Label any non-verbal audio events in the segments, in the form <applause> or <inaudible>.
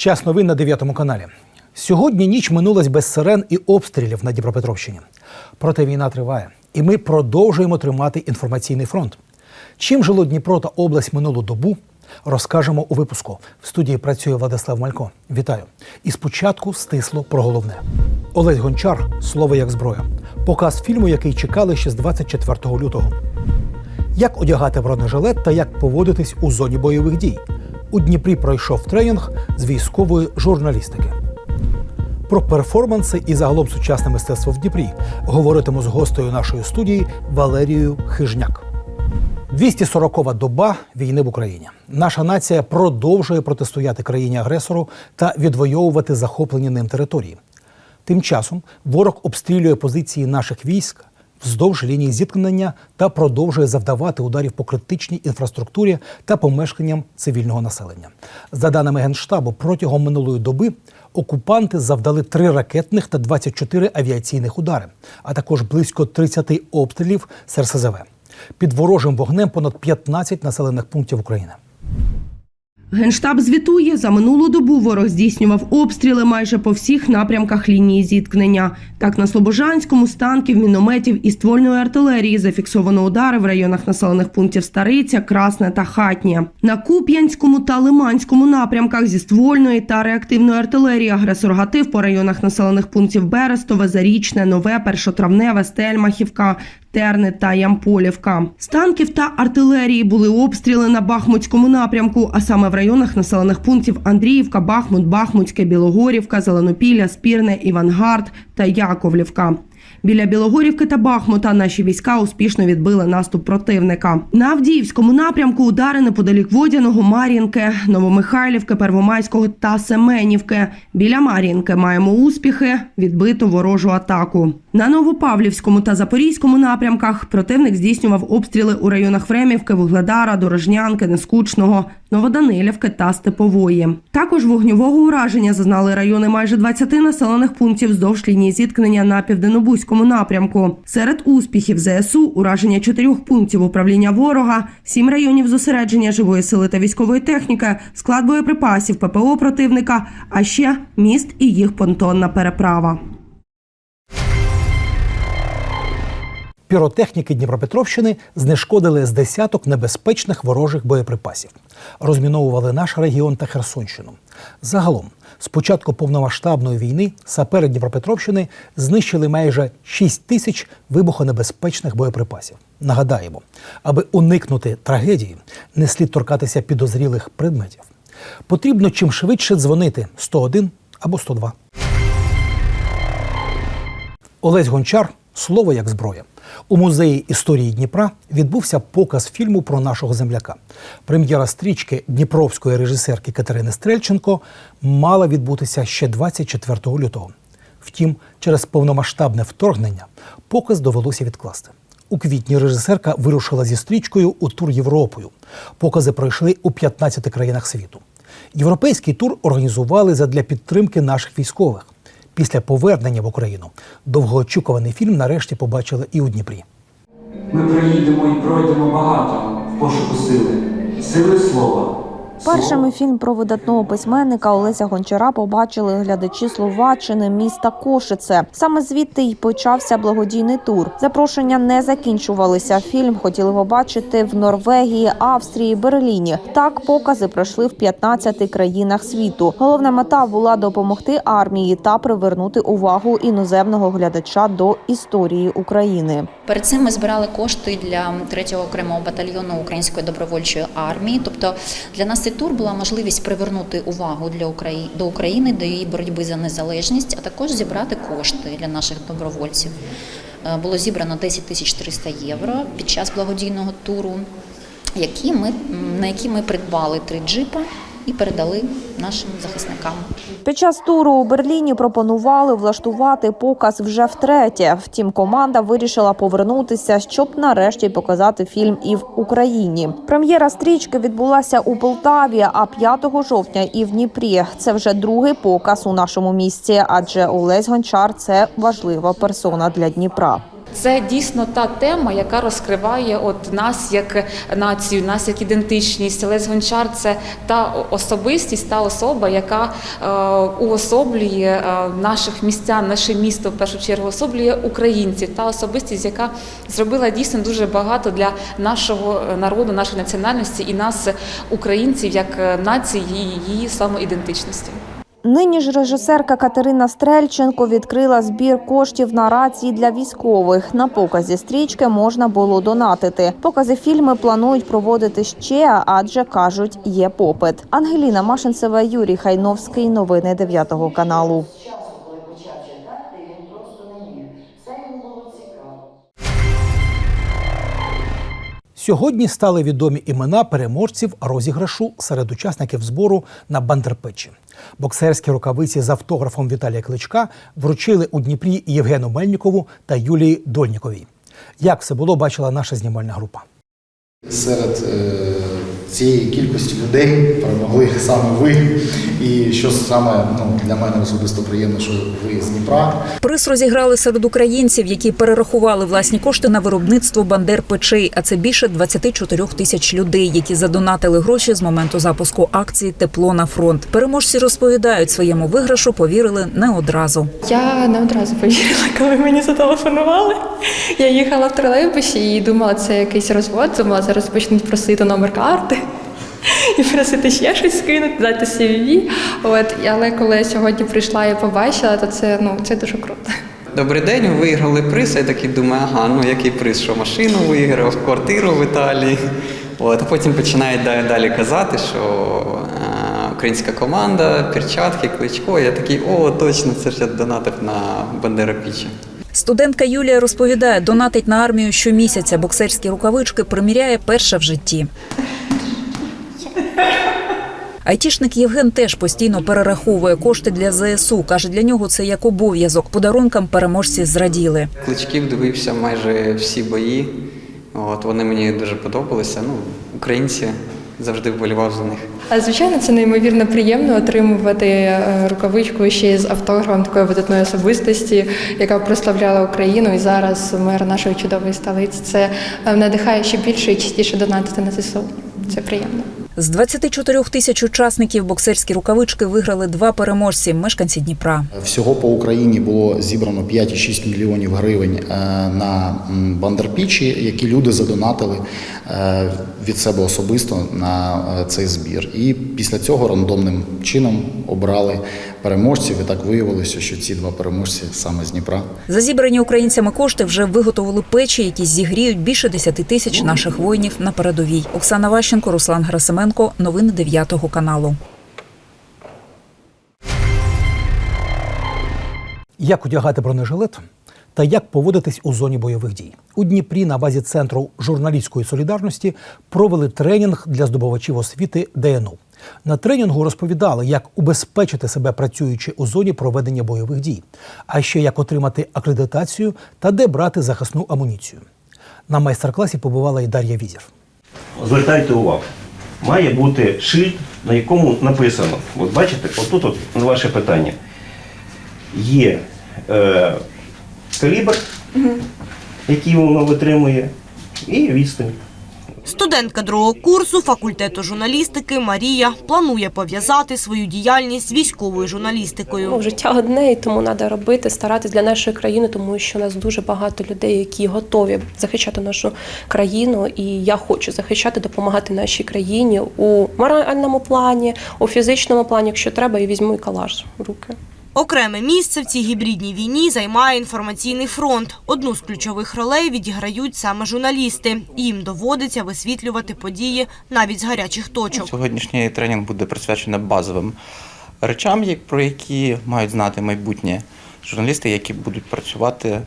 Час новин на 9 каналі. Сьогодні ніч минулась без сирен і обстрілів на Дніпропетровщині. Проте війна триває, і ми продовжуємо тримати інформаційний фронт. Чим жило Дніпро та область минулу добу, розкажемо у випуску. В студії працює Владислав Малько. Вітаю! І спочатку стисло про головне. Олесь Гончар слово як зброя. Показ фільму, який чекали ще з 24 лютого. Як одягати бронежилет та як поводитись у зоні бойових дій. У Дніпрі пройшов тренінг з військової журналістики. Про перформанси і загалом сучасне мистецтво в Дніпрі говоритиму з гостею нашої студії Валерією Хижняк. 240-ва доба війни в Україні. Наша нація продовжує протистояти країні-агресору та відвоювати захоплені ним території. Тим часом ворог обстрілює позиції наших військ вздовж лінії зіткнення та продовжує завдавати ударів по критичній інфраструктурі та помешканням цивільного населення. За даними Генштабу, протягом минулої доби окупанти завдали три ракетних та 24 авіаційних удари, а також близько 30 обстрілів з РСЗВ. Під ворожим вогнем понад 15 населених пунктів України. Генштаб звітує, за минулу добу ворог здійснював обстріли майже по всіх напрямках лінії зіткнення. Так, на Слобожанському з танків, мінометів і ствольної артилерії зафіксовано удари в районах населених пунктів Стариця, Красне та Хатнє. На Куп'янському та Лиманському напрямках зі ствольної та реактивної артилерії агресор гатив по районах населених пунктів Берестове, Зарічне, Нове, Першотравневе, Стельмахівка, Терни та Ямполівка. З танків та артилерії були обстріли на Бахмутському напрямку, а саме в районах населених пунктів Андріївка, Бахмут, Бахмутське, Білогорівка, Зеленопілля, Спірне, Івангард та Яковлівка. Біля Білогорівки та Бахмута наші війська успішно відбили наступ противника. На Авдіївському напрямку удари неподалік Водяного, Мар'їнки, Новомихайлівки, Первомайського та Семенівки. Біля Мар'їнки маємо успіхи, відбито ворожу атаку. На Новопавлівському та Запорізькому напрямках противник здійснював обстріли у районах Фремівки, Вугледара, Дорожнянки, Нескучного, Новоданилівки та Степової. Також вогньового ураження зазнали райони майже 20 населених пунктів вздовж лінії зіткнення на південнобузькому напрямку. Серед успіхів ЗСУ ураження чотирьох пунктів управління ворога, сім районів зосередження живої сили та військової техніки, склад боєприпасів ППО противника, а ще міст і їх понтонна переправа. Піротехніки Дніпропетровщини знешкодили з десяток небезпечних ворожих боєприпасів, розміновували наш регіон та Херсонщину. Загалом, з початку повномасштабної війни сапери Дніпропетровщини знищили майже 6 тисяч вибухонебезпечних боєприпасів. Нагадаємо, аби уникнути трагедії, не слід торкатися підозрілих предметів. Потрібно чим швидше дзвонити 101 або 102. Олесь Гончар слово як зброя. У музеї історії Дніпра відбувся показ фільму про нашого земляка. Прем'єра стрічки дніпровської режисерки Катерини Стрельченко мала відбутися ще 24 лютого. Втім, через повномасштабне вторгнення показ довелося відкласти. У квітні режисерка вирушила зі стрічкою у тур Європою. Покази пройшли у 15 країнах світу. Європейський тур організували задля підтримки наших військових. Після повернення в Україну довгоочікуваний фільм нарешті побачили і у Дніпрі. Ми проїдемо і пройдемо багато в пошуку сили, сили слова. Першими фільм про видатного письменника Олеся Гончара побачили глядачі Словаччини міста Кошице. Саме звідти й почався благодійний тур. Запрошення не закінчувалися. Фільм хотіли побачити в Норвегії, Австрії, Берліні. Так покази пройшли в 15 країнах світу. Головна мета була допомогти армії та привернути увагу іноземного глядача до історії України. Перед цим ми збирали кошти для третього окремого батальйону української добровольчої армії. Тобто для нас цей тур була можливість привернути увагу для України до України, до її боротьби за незалежність, а також зібрати кошти для наших добровольців. Е, Було зібрано 10 тисяч 300 євро під час благодійного туру, які ми, на які ми придбали три джипа і передали нашим захисникам. Під час туру у Берліні пропонували влаштувати показ вже втретє. Втім, команда вирішила повернутися, щоб нарешті показати фільм і в Україні. Прем'єра стрічки відбулася у Полтаві, а 5 жовтня і в Дніпрі. Це вже другий показ у нашому місті, адже Олесь Гончар це важлива персона для Дніпра. Це дійсно та тема, яка розкриває от нас як націю, нас як ідентичність. Олесь Гончар це та особистість, та особа, яка е, уособлює е, наших містян, наше місто в першу чергу особлює українців. Та особистість, яка зробила дійсно дуже багато для нашого народу, нашої національності і нас, українців, як нації, її самоідентичності. Нині ж режисерка Катерина Стрельченко відкрила збір коштів на рації для військових. На показі стрічки можна було донатити. Покази фільми планують проводити ще, адже кажуть, є попит. Ангеліна Машинцева, Юрій Хайновський. Новини 9 каналу. Сьогодні стали відомі імена переможців розіграшу серед учасників збору на Бандерпечі. Боксерські рукавиці з автографом Віталія Кличка вручили у Дніпрі Євгену Мельникову та Юлії Дольніковій. Як все було, бачила наша знімальна група. Серед е, цієї кількості людей перемогли саме ви. І що саме ну, для мене особисто приємно, що ви з Дніпра. Приз розіграли серед українців, які перерахували власні кошти на виробництво бандер печей. А це більше 24 тисяч людей, які задонатили гроші з моменту запуску акції Тепло на фронт. Переможці розповідають своєму виграшу, повірили не одразу. Я не одразу повірила, коли мені зателефонували. Я їхала в тролейбусі і думала, це якийсь розвод. Думала, зараз почнуть просити номер карти і просити ще щось скинути, дати CV. От, але коли я сьогодні прийшла і побачила, то це ну це дуже круто. Добрий день, ви виграли приз. Я такий думаю, ага, ну який приз, що машину виграв, квартиру в Італії. От, а потім починають далі, казати, що е, українська команда, перчатки, кличко. Я такий, о, точно, це ж я донатив на Бандера Пічі. Студентка Юлія розповідає, донатить на армію щомісяця. Боксерські рукавички приміряє перша в житті. Айтішник Євген теж постійно перераховує кошти для ЗСУ. Каже, для нього це як обов'язок. Подарункам переможці зраділи. Кличків дивився майже всі бої. От, вони мені дуже подобалися. Ну, українці завжди вболівав за них. А звичайно, це неймовірно приємно отримувати е, рукавичку ще з автографом такої видатної особистості, яка прославляла Україну і зараз мер нашої чудової столиці. Це е, надихає ще більше і частіше донатити на ЗСУ. Це приємно. З 24 тисяч учасників боксерські рукавички виграли два переможці мешканці Дніпра. Всього по Україні було зібрано 5,6 мільйонів гривень е, на бандерпічі, які люди задонатили е, від себе особисто на е, цей збір. І після цього рандомним чином обрали переможців. І так виявилося, що ці два переможці саме з Дніпра. За зібрані українцями кошти вже виготовили печі, які зігріють більше 10 тисяч наших воїнів на передовій. Оксана Ващенко, Руслан Грасименко. Новини 9 каналу. Як одягати бронежилет та як поводитись у зоні бойових дій у Дніпрі на базі центру журналістської солідарності провели тренінг для здобувачів освіти ДНУ. На тренінгу розповідали, як убезпечити себе працюючи у зоні проведення бойових дій, а ще як отримати акредитацію та де брати захисну амуніцію. На майстер-класі побувала і Дар'я Візір. Звертайте увагу. Має бути шильд, на якому написано, от бачите, отут от на ваше питання. Є е, калібр, який воно витримує, і відстань. Студентка другого курсу факультету журналістики Марія планує пов'язати свою діяльність з військовою журналістикою. Ну, життя одне, і тому треба робити, старатись для нашої країни, тому що у нас дуже багато людей, які готові захищати нашу країну. І я хочу захищати, допомагати нашій країні у моральному плані, у фізичному плані. Якщо треба, я візьму і калаш в руки. Окреме місце в цій гібридній війні займає інформаційний фронт. Одну з ключових ролей відіграють саме журналісти. Їм доводиться висвітлювати події навіть з гарячих точок. Сьогоднішній тренінг буде присвячений базовим речам, про які мають знати майбутні журналісти, які будуть працювати, е,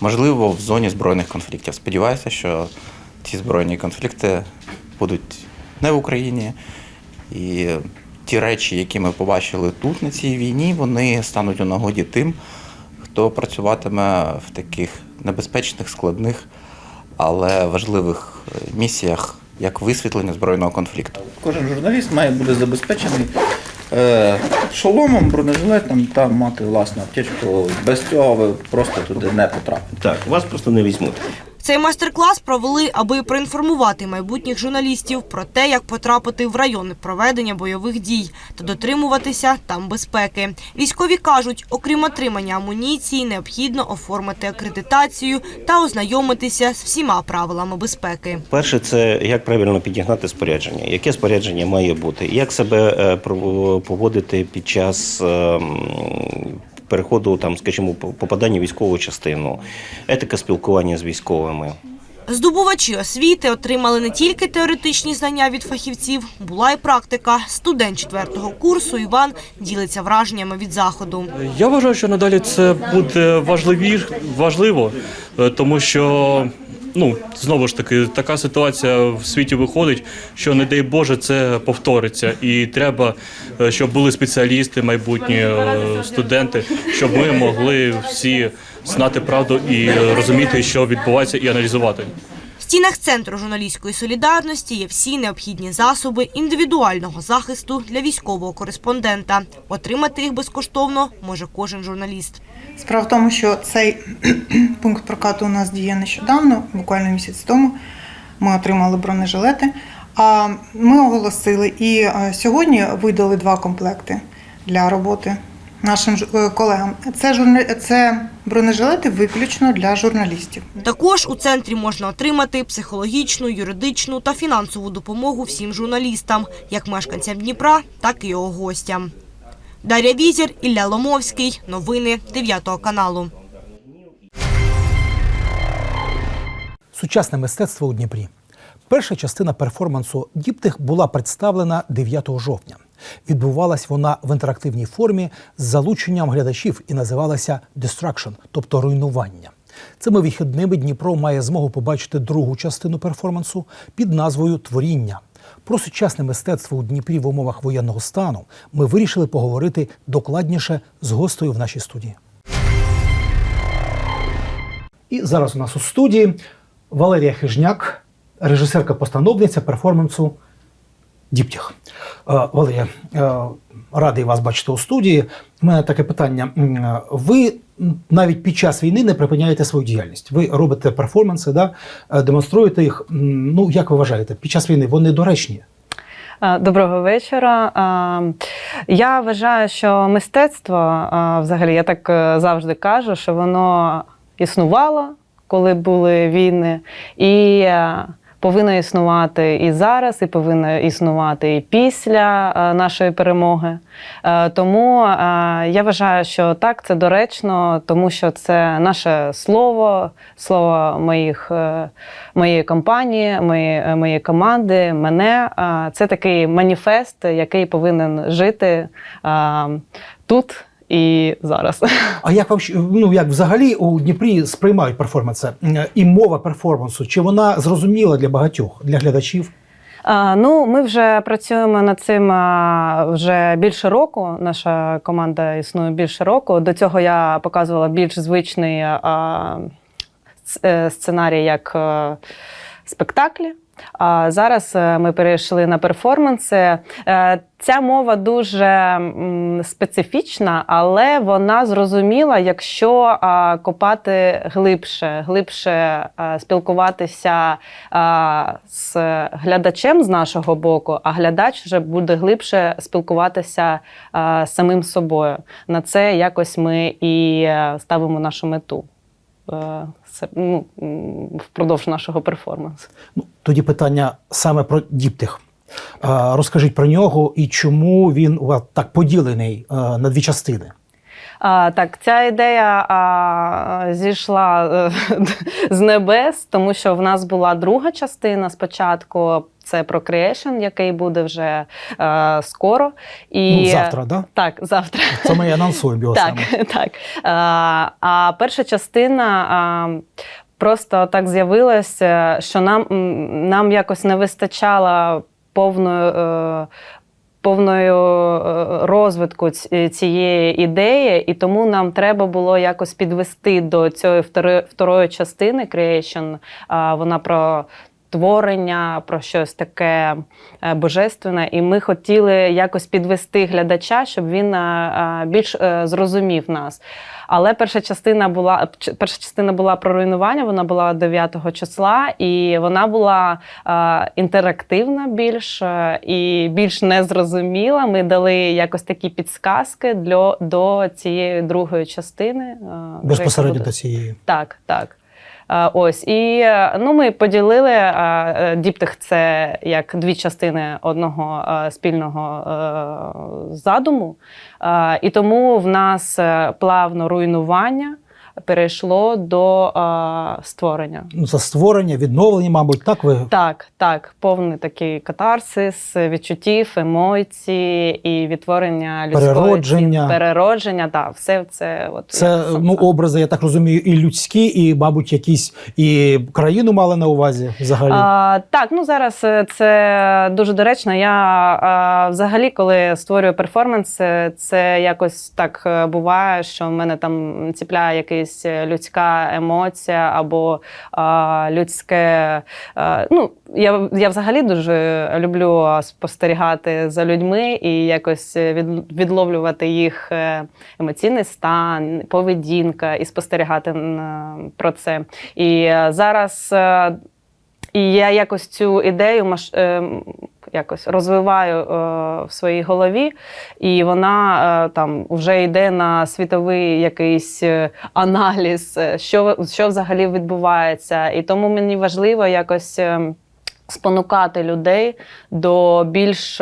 можливо, в зоні збройних конфліктів. Сподіваюся, що ці збройні конфлікти будуть не в Україні. І ті речі, які ми побачили тут на цій війні, вони стануть у нагоді тим, хто працюватиме в таких небезпечних, складних, але важливих е, місіях, як висвітлення збройного конфлікту. Кожен журналіст має бути забезпечений е, шоломом, бронежилетом та мати власну аптечку. Без цього ви просто туди не потрапите. Так, вас просто не візьмуть. Цей майстер-клас провели, аби проінформувати майбутніх журналістів про те, як потрапити в райони проведення бойових дій та дотримуватися там безпеки. Військові кажуть, окрім отримання амуніції, необхідно оформити акредитацію та ознайомитися з всіма правилами безпеки. Перше, це як правильно підігнати спорядження, яке спорядження має бути, як себе е, поводити під час. Переходу там, скажімо, по- попадання в військову частину, етика спілкування з військовими. Здобувачі освіти отримали не тільки теоретичні знання від фахівців, була й практика. Студент четвертого курсу Іван ділиться враженнями від заходу. Я вважаю, що надалі це буде важливі, важливо, е, тому що ну знову ж таки така ситуація в світі виходить, що не дай Боже це повториться, і треба, е, щоб були спеціалісти, майбутні е, студенти, щоб ми могли всі знати правду і розуміти, що відбувається, і аналізувати. В стінах центру журналістської солідарності є всі необхідні засоби індивідуального захисту для військового кореспондента. Отримати їх безкоштовно може кожен журналіст. Справа в тому, що цей <clears throat> пункт прокату у нас діє нещодавно, буквально місяць тому. Ми отримали бронежилети. А ми оголосили і е, сьогодні видали два комплекти для роботи нашим е, колегам. Це журна... це бронежилети виключно для журналістів. Також у центрі можна отримати психологічну, юридичну та фінансову допомогу всім журналістам, як мешканцям Дніпра, так і його гостям. Дар'я Візір, Ілля Ломовський. Новини 9 каналу. Сучасне мистецтво у Дніпрі. Перша частина перформансу Діптих була представлена 9 жовтня. Відбувалась вона в інтерактивній формі з залученням глядачів і називалася Destruction, тобто руйнування. Цими вихідними Дніпро має змогу побачити другу частину перформансу під назвою Творіння. Про сучасне мистецтво у Дніпрі в умовах воєнного стану ми вирішили поговорити докладніше з гостею в нашій студії. І зараз у нас у студії Валерія Хижняк, режисерка-постановниця перформансу Діптіх. Е, Валерія, е, радий вас бачити у студії. У мене таке питання. Ви навіть під час війни не припиняєте свою діяльність. Ви робите перформанси, да? е, демонструєте їх. Ну, як ви вважаєте, під час війни вони доречні? Е, Доброго вечора. Е, Я вважаю, що мистецтво, взагалі, я так завжди кажу, що воно існувало, коли були війни, і повинно існувати і зараз, і повинно існувати і після е, нашої перемоги. Е, Тому е, я вважаю, що так, це доречно, тому що це наше слово, слово моїх, моєї компанії, моєї, моєї команди, мене. Це такий маніфест, який повинен жити тут і зараз. А як вам ну як взагалі у Дніпрі сприймають перформанси і мова перформансу? Чи вона зрозуміла для багатьох, для глядачів? Ну, ми вже працюємо над цим вже більше року. Наша команда існує більше року. До цього я показувала більш звичний е, сценарій як е, спектаклі. А зараз е, ми перейшли на перформанси. Е, Ця мова дуже специфічна, але вона зрозуміла, якщо копати глибше, глибше спілкуватися з глядачем з нашого боку, а глядач вже буде глибше спілкуватися з самим собою. На це якось ми і е, ставимо нашу мету ну, впродовж нашого перформансу. Ну, тоді питання саме про діптих. Розкажіть про нього і чому він у вас так поділений е, на дві частини. А, так, ця ідея а, зійшла е, <laughs> з небес, тому що в нас була друга частина спочатку. Це Procreation, який буде вже е, скоро. І, Ну, завтра, да? Так, завтра. Це ми і анонсуємо його Так, саме. <laughs> так. А, а перша частина а, просто так з'явилася, що нам, нам якось не вистачало повної. Е, Повною е, розвитку цієї ідеї, і тому нам треба було якось підвести до цієї второї частини Creation. Вона про творення, про щось таке е, божественне. І ми хотіли якось підвести глядача, щоб він е, е, більш зрозумів нас. Але перша частина була перша частина була про руйнування. Вона була 9 числа, і вона була інтерактивна більш і більш незрозуміла. Ми дали якось такі підсказки для до цієї другої частини. Безпосередньо до цієї. так, так. Ось і е, ну, ми поділили е, діптих це як дві частини одного е, спільного задуму. І тому в нас плавно руйнування перейшло до е, створення. Ну, це створення, відновлення, мабуть, так ви Так, так, повний такий катарсис, відчуттів, емоцій і відтворення людської Переродження. переродження. Так, все це от Це ну, образи, я так розумію, і людські, і, мабуть, якісь і країну мали на увазі взагалі. А, так, ну зараз е, це дуже доречно. Я а, взагалі, коли створюю перформанс, е, це якось так е, буває, що в мене там ціпляє якась людська емоція або а, людське. А, ну, я, я взагалі дуже люблю спостерігати за людьми і якось від, відловлювати їх е, емоційний стан, поведінка і спостерігати про це. І е, зараз. І я якось цю ідею маш... е, якось розвиваю е, в своїй голові, і вона е, там вже йде на світовий якийсь аналіз, що, що взагалі відбувається. І тому мені важливо якось спонукати людей до більш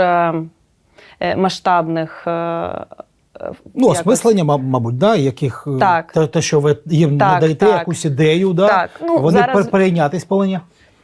масштабних. ну, якось- осмислення, мабуть, да, яких Так. те, що ви їм Так, надаєте так. якусь ідею, да, Так, ну, вони зараз- перейнятись повинні.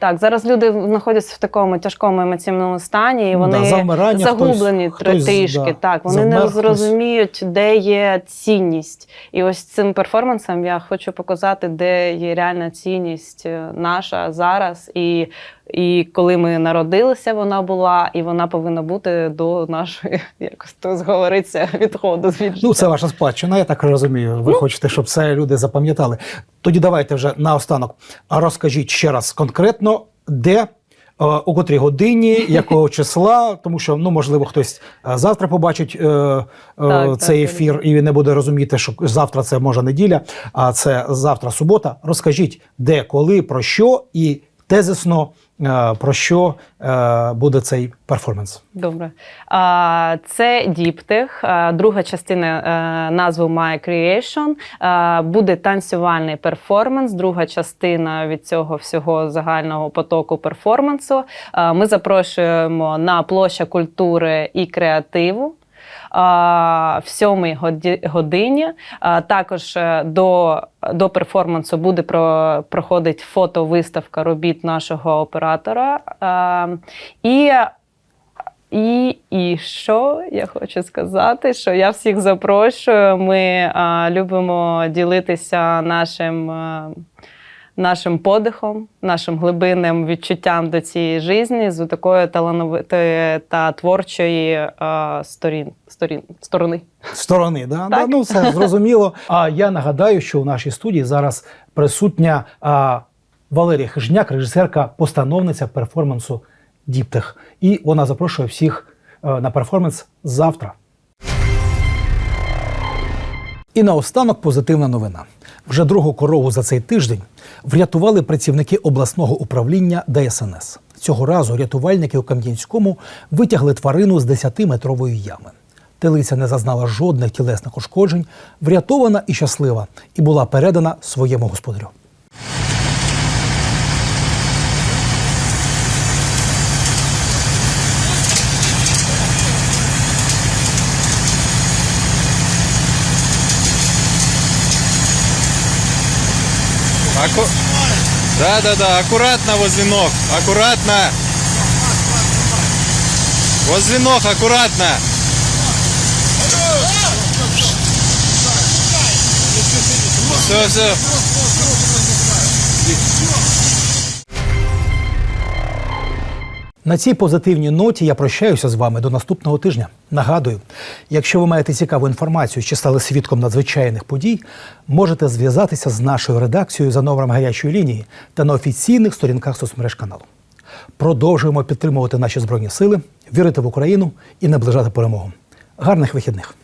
Так, зараз люди знаходяться в такому тяжкому емоційному стані, і вони да, замирання, загублені хтось- хтось, трішки. да, так, вони замер, не хтось. зрозуміють, де є цінність. І ось цим перформансом я хочу показати, де є реальна цінність е, наша зараз. І, і коли ми народилися, вона була, і вона повинна бути до нашої, <laughs> якось то зговориться, відходу з Ну, це ваша спадщина, я так розумію. Ну. Ви хочете, щоб це люди запам'ятали. Тоді давайте вже наостанок. Розкажіть ще раз конкретно, де. е, У котрій годині, <laughs> якого числа, тому що ну можливо хтось е, завтра побачить е, е, Так, цей так, ефір і не буде розуміти, що завтра це може неділя, а це завтра субота. Розкажіть, де, коли, про що і тезисно про що е, буде цей перформанс. Добре. Це діптих. Друга частина е, назви My Creation. Буде танцювальний перформанс. Друга частина від цього всього загального потоку перформансу. Ми запрошуємо на площа культури і креативу. В сьомій годині також е, до, до перформансу буде про, проходить фотовиставка робіт нашого оператора. І і, і що я хочу сказати, що я всіх запрошую. Ми любимо ділитися нашим, а, нашим подихом, нашим глибинним відчуттям до цієї житті з такої талановитої та творчої а, сторін, сторін, сторони. сторони. Да? Так. Да, ну, все зрозуміло. А я нагадаю, що у нашій студії зараз присутня а, Валерія Хижняк, режисерка, постановниця перформансу Діптех. І вона запрошує всіх е, на перформанс завтра. І наостанок позитивна новина. Вже другу корову за цей тиждень врятували працівники обласного управління ДСНС. Цього разу рятувальники у Кам'янському витягли тварину з 10-метрової ями. Телиця не зазнала жодних тілесних ушкоджень, врятована і щаслива, і була передана своєму господарю. Аку... Да, да, да, аккуратно возле ног, аккуратно. Возле ног, аккуратно. Все, все. На цій позитивній ноті я прощаюся з вами до наступного тижня. Нагадую, якщо ви маєте цікаву інформацію чи стали свідком надзвичайних подій, можете зв'язатися з нашою редакцією за номером гарячої лінії та на офіційних сторінках соцмереж каналу. Продовжуємо підтримувати наші збройні сили, вірити в Україну і наближати перемогу. Гарних вихідних!